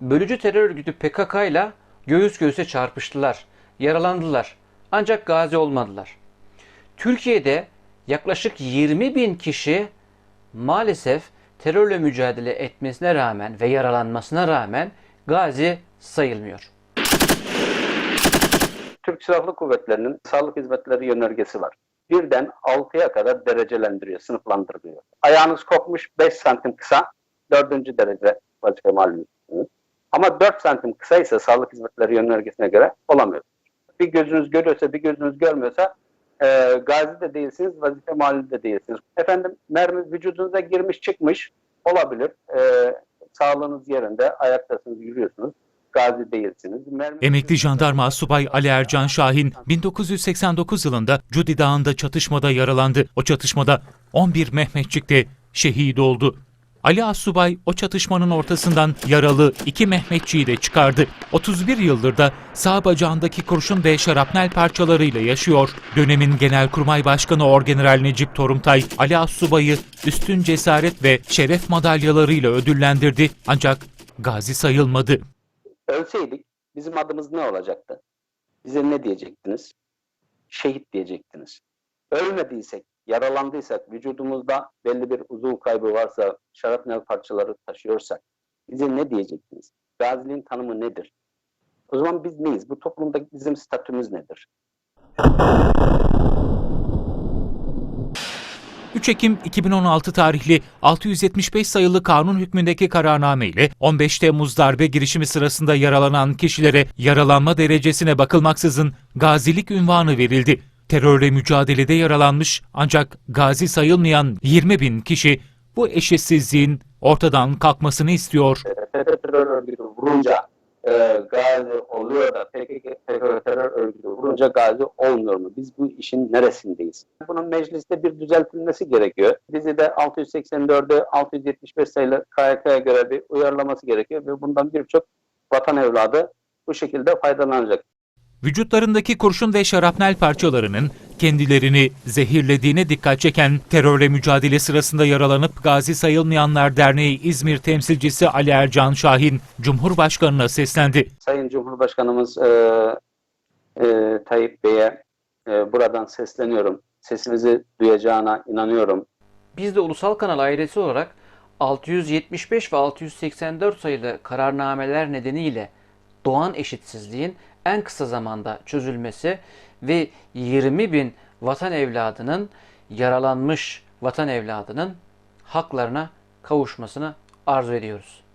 Bölücü terör örgütü PKK ile göğüs göğüse çarpıştılar, yaralandılar. Ancak gazi olmadılar. Türkiye'de yaklaşık 20 bin kişi maalesef terörle mücadele etmesine rağmen ve yaralanmasına rağmen gazi sayılmıyor. Türk Silahlı Kuvvetleri'nin sağlık hizmetleri yönergesi var. Birden 6'ya kadar derecelendiriyor, sınıflandırılıyor. Ayağınız kopmuş 5 santim kısa, 4. derece vazife malumunuz. Ama 4 santim kısa ise sağlık hizmetleri yönergesine göre olamıyor. Bir gözünüz görüyorsa, bir gözünüz görmüyorsa e, gazi de değilsiniz, vazife malum de değilsiniz. Efendim mermi vücudunuza girmiş çıkmış olabilir. E, sağlığınız yerinde, ayaktasınız, yürüyorsunuz. Gazi değilsiniz. Mermi Emekli jandarma subay Ali Ercan Şahin 1989 yılında Cudi Dağı'nda çatışmada yaralandı. O çatışmada 11 Mehmetçik de şehit oldu. Ali Assubay o çatışmanın ortasından yaralı iki Mehmetçiyi de çıkardı. 31 yıldır da sağ bacağındaki kurşun ve şarapnel parçalarıyla yaşıyor. Dönemin Genelkurmay Başkanı Orgeneral Necip Torumtay, Ali Assubay'ı üstün cesaret ve şeref madalyalarıyla ödüllendirdi ancak gazi sayılmadı. Ölseydik bizim adımız ne olacaktı? Bize ne diyecektiniz? Şehit diyecektiniz. Ölmediysek, yaralandıysak, vücudumuzda belli bir uzuv kaybı varsa, şarapnel parçaları taşıyorsak bize ne diyecektiniz? Gaziliğin tanımı nedir? O zaman biz neyiz? Bu toplumda bizim statümüz nedir? 3 Ekim 2016 tarihli 675 sayılı kanun hükmündeki kararname ile 15 Temmuz darbe girişimi sırasında yaralanan kişilere yaralanma derecesine bakılmaksızın gazilik ünvanı verildi. Terörle mücadelede yaralanmış ancak gazi sayılmayan 20 bin kişi bu eşitsizliğin ortadan kalkmasını istiyor. FETÖ terör örgütü vurunca e, gazi oluyor da PKK PKK terör örgütü vurunca gazi olmuyor mu? Biz bu işin neresindeyiz? Bunun mecliste bir düzeltilmesi gerekiyor. Dizide 684'ü 675 sayılı KHK'ya göre bir uyarlaması gerekiyor ve bundan birçok vatan evladı bu şekilde faydalanacak. Vücutlarındaki kurşun ve şarapnel parçalarının kendilerini zehirlediğine dikkat çeken terörle mücadele sırasında yaralanıp gazi sayılmayanlar derneği İzmir temsilcisi Ali Ercan Şahin Cumhurbaşkanına seslendi. Sayın Cumhurbaşkanımız e, e, Tayyip Bey'e e, buradan sesleniyorum. Sesimizi duyacağına inanıyorum. Biz de Ulusal Kanal ailesi olarak 675 ve 684 sayılı kararnameler nedeniyle doğan eşitsizliğin en kısa zamanda çözülmesi ve 20 bin vatan evladının yaralanmış vatan evladının haklarına kavuşmasını arzu ediyoruz.